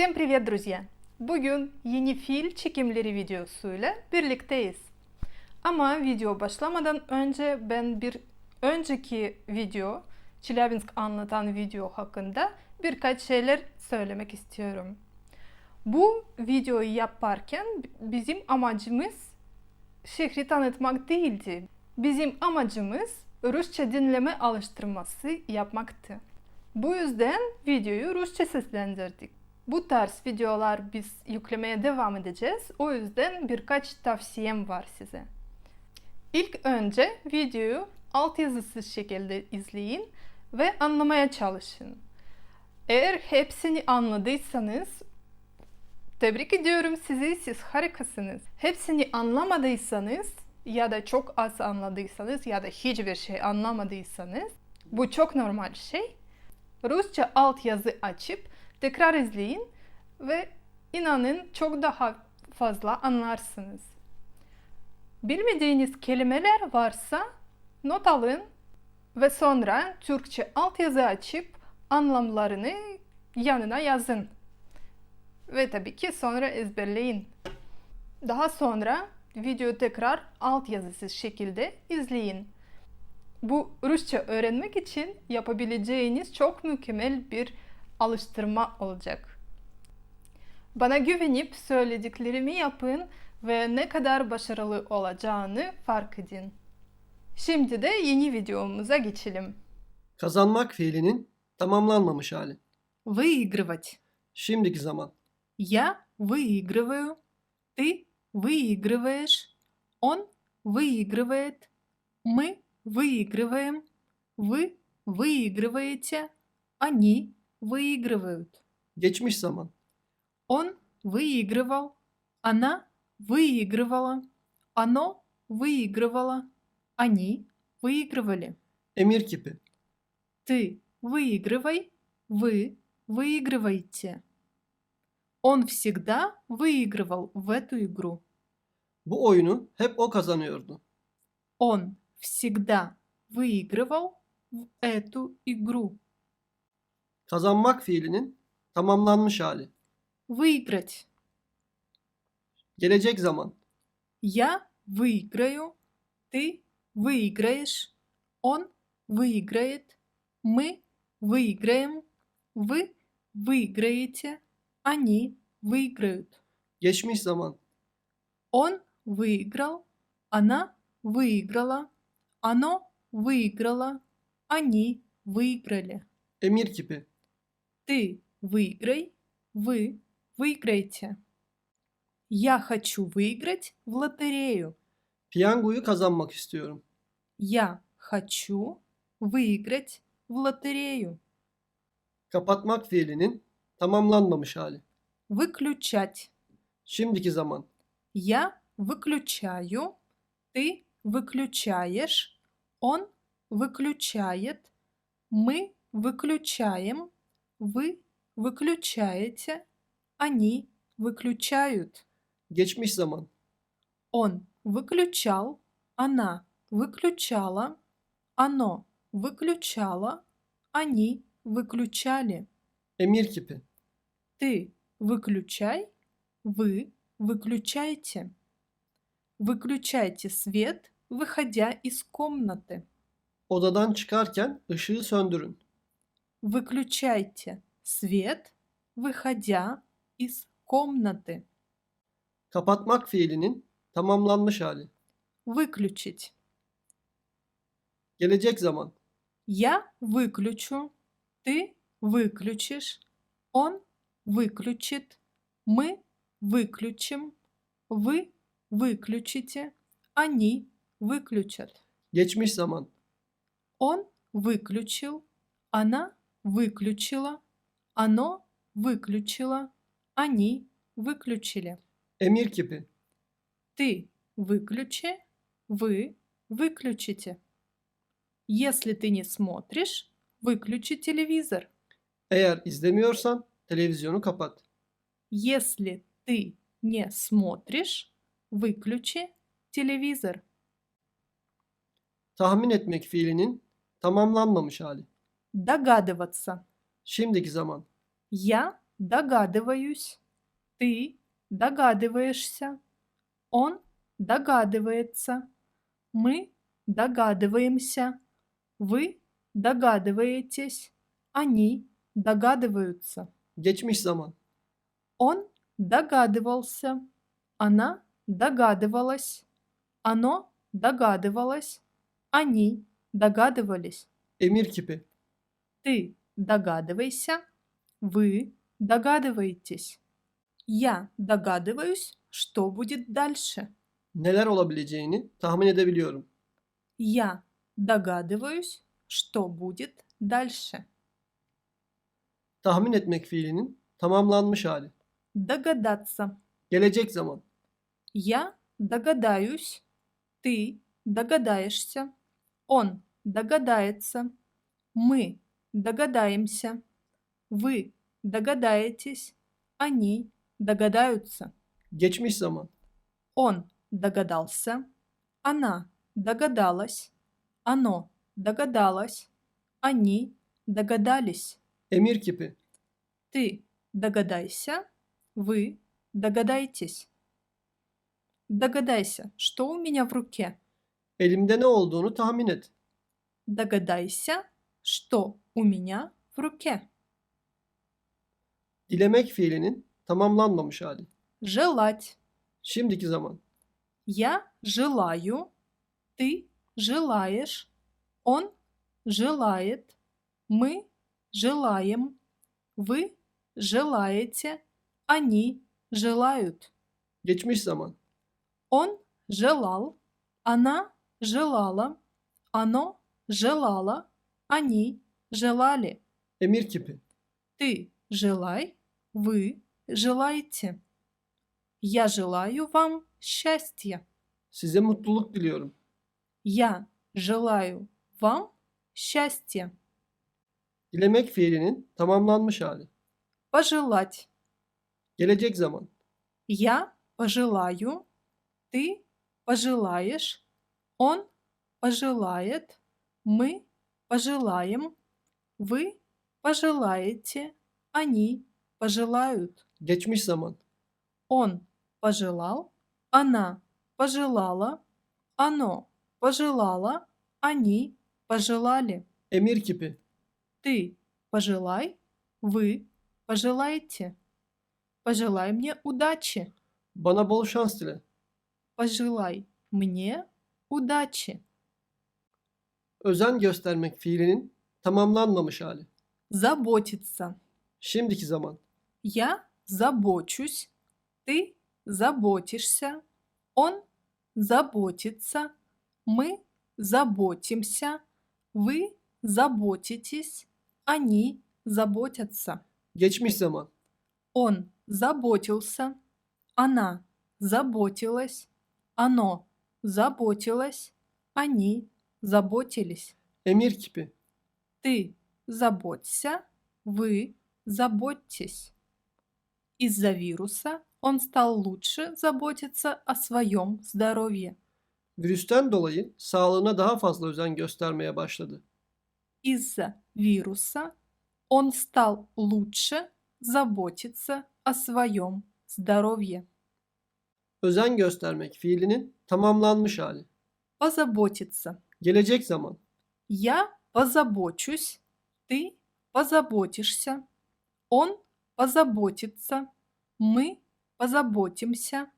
Всем привет, друзья! Bugün yeni fiil çekimleri videosuyla birlikteyiz. Ama video başlamadan önce ben bir önceki video, Çilyabinsk anlatan video hakkında birkaç şeyler söylemek istiyorum. Bu videoyu yaparken bizim amacımız şehri tanıtmak değildi. Bizim amacımız Rusça dinleme alıştırması yapmaktı. Bu yüzden videoyu Rusça seslendirdik. Bu tarz videolar biz yüklemeye devam edeceğiz. O yüzden birkaç tavsiyem var size. İlk önce videoyu altyazısız şekilde izleyin ve anlamaya çalışın. Eğer hepsini anladıysanız tebrik ediyorum sizi, siz harikasınız. Hepsini anlamadıysanız ya da çok az anladıysanız ya da hiçbir şey anlamadıysanız bu çok normal şey. Rusça altyazı açıp tekrar izleyin ve inanın çok daha fazla anlarsınız. Bilmediğiniz kelimeler varsa not alın ve sonra Türkçe altyazı açıp anlamlarını yanına yazın. Ve tabii ki sonra ezberleyin. Daha sonra video tekrar altyazısız şekilde izleyin. Bu Rusça öğrenmek için yapabileceğiniz çok mükemmel bir alıştırma olacak. Bana güvenip söylediklerimi yapın ve ne kadar başarılı olacağını fark edin. Şimdi de yeni videomuza geçelim. Kazanmak fiilinin tamamlanmamış hali. Выигрывать. Şimdiki zaman. Я выигрываю. Ты выигрываешь. Он выигрывает. Мы выигрываем. Вы выигрываете. Они выигрывают. Geçmiş zaman. Он выигрывал. Она выигрывала. Оно выигрывало. Они выигрывали. Emir kipi. Ты выигрывай. Вы выигрываете. Он всегда выигрывал в эту игру. Bu oyunu hep o kazanıyordu. Он всегда выигрывал в эту игру. Kazanmak fiilinin tamamlanmış hali. Выиграть. Gelecek zaman. Я выиграю. Ты выиграешь. Он выиграет. Мы выиграем. Вы выиграете. Они выиграют. Geçmiş zaman. Он выиграл. Она выиграла. Оно выиграло. Они выиграли. Emir kipi. Ты выиграй. Вы выиграете. Я хочу выиграть в лотерею. Piyangoyu kazanmak istiyorum. Я хочу выиграть в лотерею. Kapatmak fiilinin tamamlanmamış hali. Выключать. Şimdiki zaman. Я выключаю. Ты выключаешь. Он выключает. Мы выключаем. Вы выключаете. Они выключают. Geçmiş zaman. Он выключал. Она выключала. Оно выключало. Они выключали. Emir kipi. Ты выключай. Вы выключайте. Выключайте свет, выходя из комнаты. Odadan çıkarken ışığı söndürün. Выключайте свет, выходя из комнаты. Kapatmak fiilinin tamamlanmış hali. Выключить. Gelecek zaman. Я выключу. Ты выключишь. Он выключит. Мы выключим. Вы выключите. Они выключат. Geçmiş zaman. Он выключил. Она выключила. Оно выключило. Они выключили. Emir. Ты выключи. Вы выключите. Если ты не смотришь, выключи телевизор. Eğer izlemiyorsan televizyonu kapat. Если ты не смотришь, выключи телевизор. Tahmin etmek fiilinin tamamlanmamış hali. Догадываться. Şimdiki zaman. Я догадываюсь, ты догадываешься, он догадывается, мы догадываемся, вы догадываетесь, они догадываются. Geçmiş zaman. Он догадывался, она догадывалась, оно догадывалось, они догадывались. Emir kipi. Ты догадывайся, вы догадываетесь. Я догадываюсь, что будет дальше. Neler olabileceğini tahmin edebiliyorum. Я догадываюсь, что будет дальше. Tahmin etmek fiilinin tamamlanmış hali. Догадаться. Gelecek zaman. Я догадаюсь, ты догадаешься, он догадается, мы догадаемся, вы догадаетесь, они догадаются. Geçmiş zaman. Он догадался, она догадалась, оно догадалось, они догадались. Emir kipi. Ты догадайся, вы догадайтесь. Догадайся, что у меня в руке. Elimde ne olduğunu tahmin et. Догадайся, что у меня в руке. Dilemek fiilinin tamamlanmamış hali. Желать. Şimdiki zaman. Я желаю, ты желаешь, он желает, мы желаем, вы желаете, они желают. Geçmiş zaman. Он желал, она желала, оно желало, они желали. Emir kipi. Ты желай, вы желаете. Я желаю вам счастья. Size mutluluk diliyorum. Я желаю вам счастья. Dilemek fiilinin tamamlanmış hali. Пожелать. Gelecek zaman. Я пожелаю, ты пожелаешь, он пожелает, мы пожелаем, вы пожелаете, они пожелают. Geçmiş zaman. Он пожелал, она пожелала, оно пожелало, они пожелали. Emir kipi. Ты пожелай, вы пожелайте. Пожелай мне удачи. Bana bol şans dile. Пожелай мне удачи. Özen göstermek fiilinin tamamlanmamış hali. Заботиться. Şimdiki zaman. Я забочусь, ты заботишься, он заботится, мы заботимся, вы заботитесь, они заботятся. Geçmiş zaman. Он заботился, она заботилась, оно заботилось, они заботились. Emir kipi. Ты заботься, вы заботьтесь. Из-за вируса он стал лучше заботиться о своем здоровье. Virüsten dolayı sağlığına daha fazla özen göstermeye başladı. Из-за вируса он стал лучше заботиться о своем здоровье. Özen göstermek fiilinin tamamlanmış hali. Позаботиться. Gelecek zaman. Я позабочусь, ты позаботишься, он позаботится, мы позаботимся,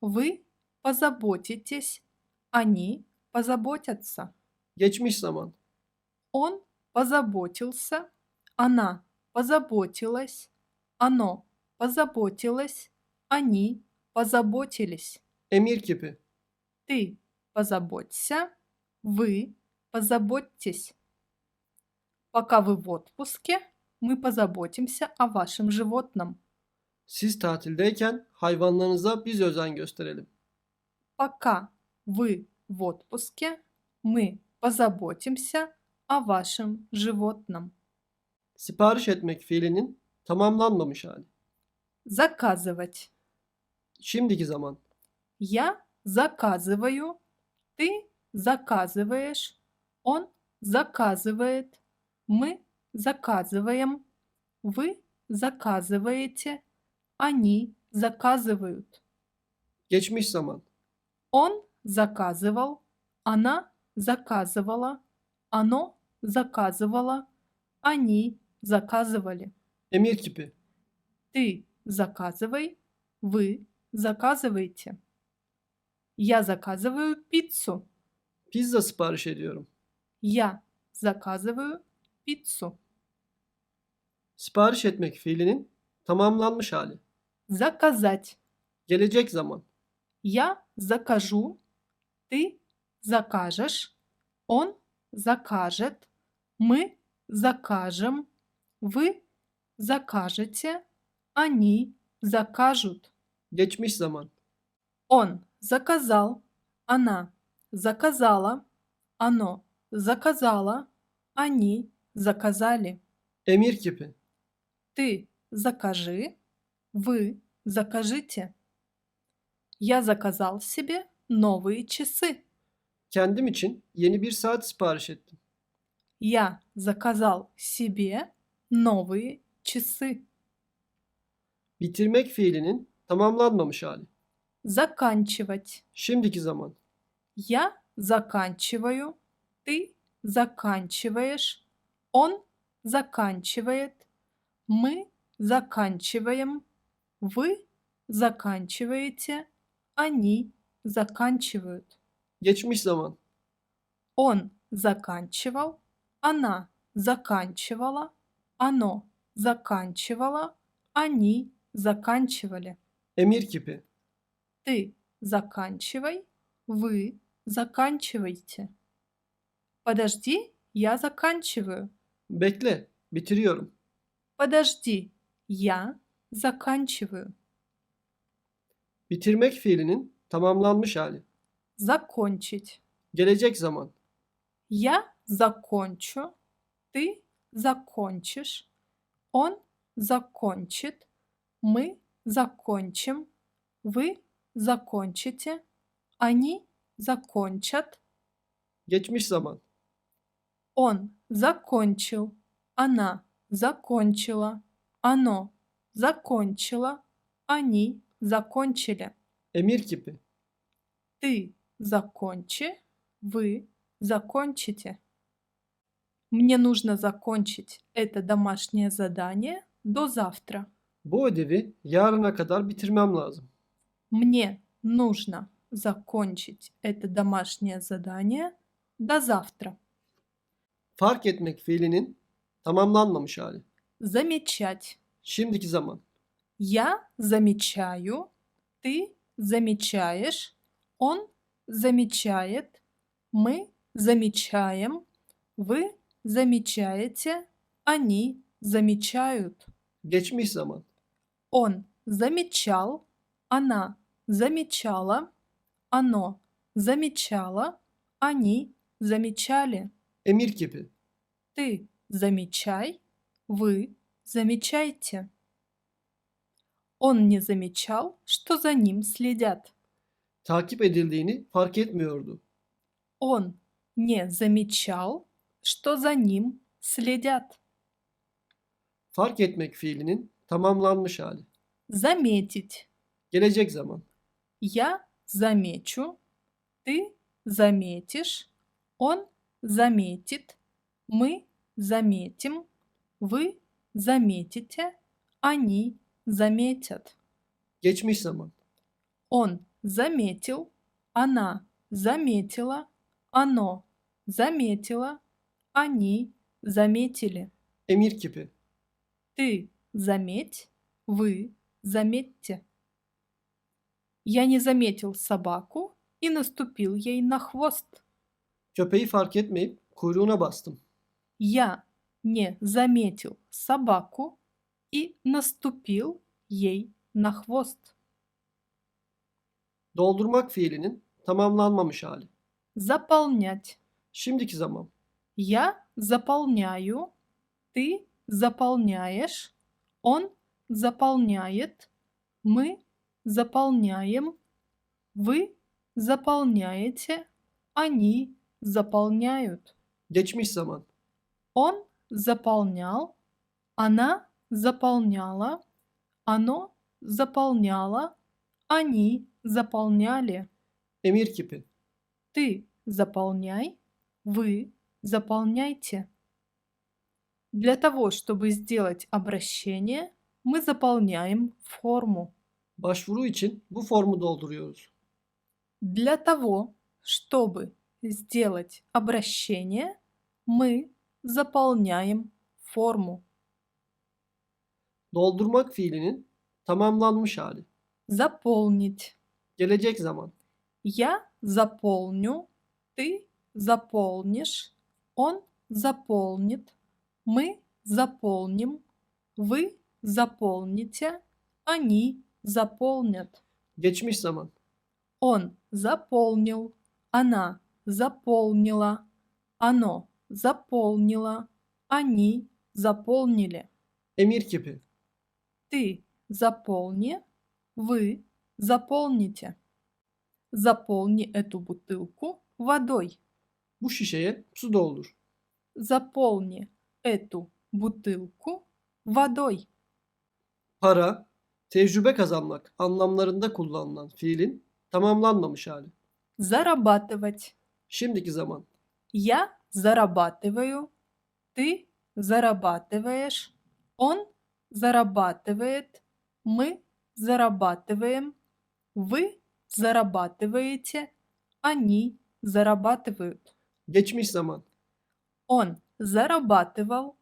вы позаботитесь, они позаботятся. Geçmiş zaman. Он позаботился, она позаботилась, оно позаботилось, они позаботились. Kipi. Ты позаботься, вы позаботьтесь. Пока вы в отпуске, мы позаботимся о вашем животном. Siz tatildeyken hayvanlarınıza biz özen gösterelim. Пока вы в отпуске, мы позаботимся о вашем животном. Sipariş etmek fiilinin tamamlanmamış hali. Заказывать. Şimdiki zaman. Я заказываю, ты заказываешь, он заказывает, мы заказываем, вы заказываете, они заказывают. Geçmiş zaman. Он заказывал, она заказывала, оно заказывало, они заказывали. Emir kipi. Ты заказывай, вы заказываете. Я заказываю пиццу. Pizza sipariş ediyorum. Я заказываю пиццу. Sipariş etmek fiilinin tamamlanmış hali. Заказать. Gelecek zaman. Я закажу, ты закажешь, он закажет, мы закажем, вы закажете, они закажут. Geçmiş zaman. Он заказал, она заказала, оно заказало, они заказали. Emir kipi. Ты закажи, вы закажите. Я заказал себе новые часы. Kendim için yeni bir saat sipariş ettim. Я заказал себе новые часы. Bitirmek fiilinin tamamlanmamış hali. Заканчивать. Şimdiki zaman. Я заканчиваю, ты заканчиваешь, он заканчивает, мы заканчиваем, вы заканчиваете, они заканчивают. Geçmiş zaman. Он заканчивал, она заканчивала, оно заканчивало, они заканчивали. Emir kipi. Ты заканчивай, вы заканчивайте. Подожди, я заканчиваю. Bekle. Bitiriyorum. Подожди, я заканчиваю. Bitirmek fiilinin tamamlanmış hali. Закончить. Gelecek zaman. Я закончу, ты закончишь, он закончит, мы закончим, вы закончите, они закончат, Geçmiş zaman. он закончил, она закончила, оно закончило, они закончили. Emir kipi. Ты закончи, вы закончите. Мне нужно закончить это домашнее задание до завтра. Bu ödevi yarına kadar bitirmem lazım. Мне нужно закончить это домашнее задание до завтра. Fark etmek fiilinin tamamlanmamış hali. Замечать. Şimdiki zaman. Я замечаю, ты замечаешь, он замечает, мы замечаем, вы замечаете, они замечают. Geçmiş zaman. Он замечал, она замечала, оно замечало, они замечали. Kipi. Ты замечай, вы замечайте. Он не замечал, что за ним следят. Takip edildiğini fark etmiyordu. Он не замечал, что за ним следят. Fark etmek fiilinin tamamlanmış hali. Заметить. Gelecek zaman. Я замечу, ты заметишь, он заметит, мы заметим, вы заметите, они заметят. Geçmiş zaman. Он заметил, она заметила, оно заметило, они заметили. Emir kipi. Ты заметь, вы заметьте. Я не заметил собаку и наступил ей на хвост. Köpeği fark etmeyip kuyruğuna bastım. Я не заметил собаку и наступил ей на хвост. Doldurmak fiilinin tamamlanmamış hali. Заполнять. Şimdiki zaman. Я заполняю, ты заполняешь, он заполняет, мы заполняем, вы заполняете, они заполняют. Geçmiş zaman. Он заполнял, она заполняла, оно заполняло, они заполняли. Emir kipi. Ты заполняй, вы заполняйте. Для того, чтобы сделать обращение, мы заполняем форму. Başvuru için bu formu dolduruyoruz. Для того, чтобы сделать обращение, мы заполняем форму. Doldurmak fiilinin tamamlanmış hali. Заполнить. Gelecek zaman. Я заполню, ты заполнишь, он заполнит, мы заполним, вы заполните, они заполнят. Geçmiş zaman. Он заполнил, она заполнила, оно заполнило, они заполнили. Emir kipi. Ты заполни, вы заполните. Заполни эту бутылку водой. Bu şişeye su doldur. Заполни эту бутылку водой. Para, tecrübe kazanmak anlamlarında kullanılan fiilin tamamlanmamış hali. Зарабатывать. Şimdiki zaman. Я зарабатываю, ты зарабатываешь, он зарабатывает, мы зарабатываем, вы зарабатываете, они зарабатывают. Geçmiş zaman. Он зарабатывал,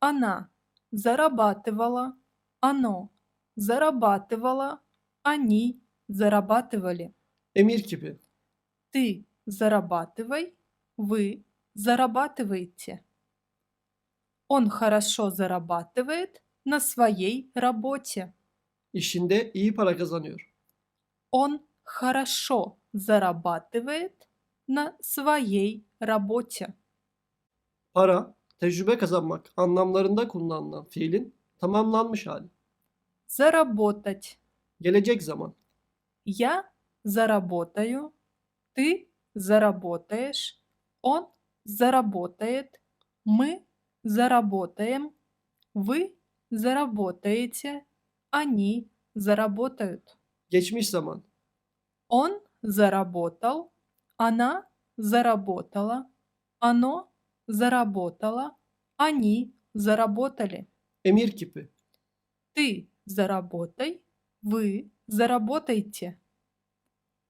она зарабатывала, оно зарабатывало, они зарабатывали. Emir kipi. Ты зарабатывай, вы зарабатываете. Он хорошо зарабатывает на своей работе. İşinde iyi para kazanıyor. Он хорошо зарабатывает на своей работе. Para, tecrübe kazanmak anlamlarında kullanılan fiilin tamamlanmış hali. Заработать. Gelecek zaman. Я заработаю, ты заработаешь, он заработает, мы заработаем, вы заработаете, они заработают. Geçmiş zaman. Он заработал, она заработала, оно заработало, они заработали. Emir kipi. Ты заработай, вы заработайте.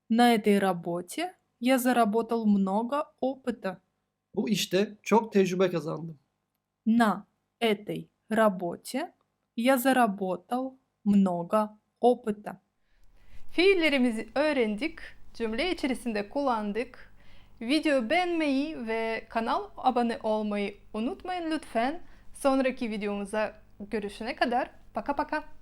На этой работе я заработал много опыта. Bu işte çok tecrübe kazandım. На этой работе я заработал много опыта. Fiillerimizi öğrendik, cümle içerisinde kullandık. Videoyu beğenmeyi ve kanal abone olmayı unutmayın lütfen. Sonraki videomuza görüşene kadar paka paka.